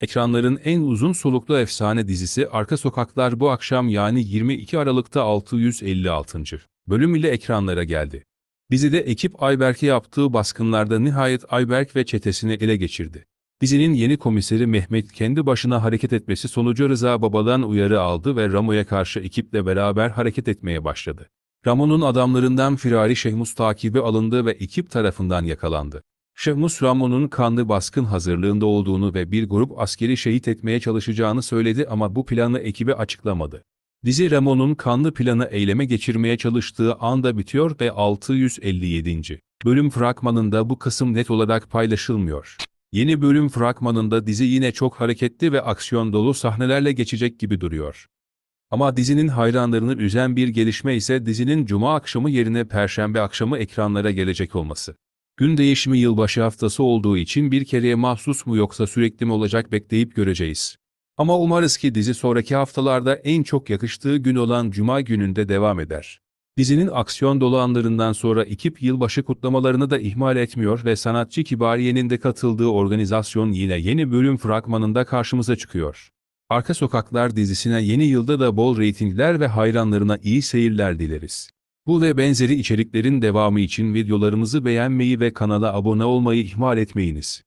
Ekranların en uzun soluklu efsane dizisi Arka Sokaklar bu akşam yani 22 Aralık'ta 656. bölüm ile ekranlara geldi. Dizide ekip Ayberk'e yaptığı baskınlarda nihayet Ayberk ve çetesini ele geçirdi. Dizinin yeni komiseri Mehmet kendi başına hareket etmesi sonucu Rıza Baba'dan uyarı aldı ve Ramo'ya karşı ekiple beraber hareket etmeye başladı. Ramo'nun adamlarından Firari Şehmus takibi alındı ve ekip tarafından yakalandı. Şehmus Ramo'nun kanlı baskın hazırlığında olduğunu ve bir grup askeri şehit etmeye çalışacağını söyledi ama bu planı ekibe açıklamadı. Dizi Ramo'nun kanlı planı eyleme geçirmeye çalıştığı anda bitiyor ve 657. bölüm fragmanında bu kısım net olarak paylaşılmıyor. Yeni bölüm fragmanında dizi yine çok hareketli ve aksiyon dolu sahnelerle geçecek gibi duruyor. Ama dizinin hayranlarını üzen bir gelişme ise dizinin cuma akşamı yerine perşembe akşamı ekranlara gelecek olması. Gün değişimi yılbaşı haftası olduğu için bir kereye mahsus mu yoksa sürekli mi olacak bekleyip göreceğiz. Ama umarız ki dizi sonraki haftalarda en çok yakıştığı gün olan cuma gününde devam eder. Dizinin aksiyon dolu anlarından sonra ekip yılbaşı kutlamalarını da ihmal etmiyor ve sanatçı Kibariye'nin de katıldığı organizasyon yine yeni bölüm fragmanında karşımıza çıkıyor. Arka Sokaklar dizisine yeni yılda da bol reytingler ve hayranlarına iyi seyirler dileriz. Bu ve benzeri içeriklerin devamı için videolarımızı beğenmeyi ve kanala abone olmayı ihmal etmeyiniz.